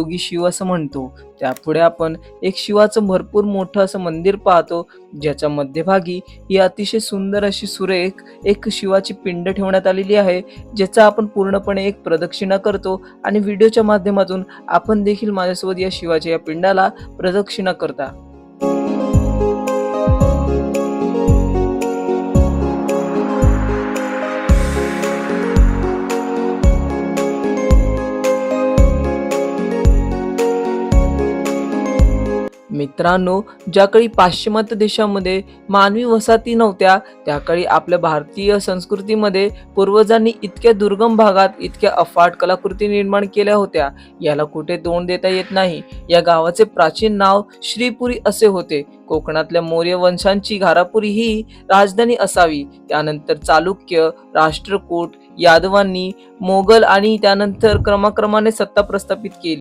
योगी शिव असं म्हणतो. त्यापुढे आपण एक शिवाचं भरपूर मोठं असं मंदिर पाहतो ज्याच्या मध्यभागी ही अतिशय सुंदर अशी सुरेख एक शिवाची पिंड ठेवण्यात आलेली आहे ज्याचा आपण पूर्णपणे एक प्रदक्षिणा करतो आणि व्हिडिओच्या माध्यमातून आपण देखील माझ्यासोबत या शिवाच्या या पिंडाला प्रदक्षिणा करता. मित्रांनो ज्या काळी पाश्चिमात्य देशामध्ये मानवी वसाहती नव्हत्या त्याकडे आपल्या भारतीय संस्कृतीमध्ये पूर्वजांनी इतक्या दुर्गम भागात इतक्या अफाट कलाकृती निर्माण केल्या होत्या. याला कुठे तोंड देता येत नाही. या गावाचे प्राचीन नाव श्रीपुरी असे होते. कोकणातल्या मौर्य वंशांची घारापुरी ही राजधानी असावी. त्यानंतर चालुक्य राष्ट्रकूट यादवांनी मोगल आणि त्यानंतर क्रमाक्रमाने सत्ता प्रस्थापित केली.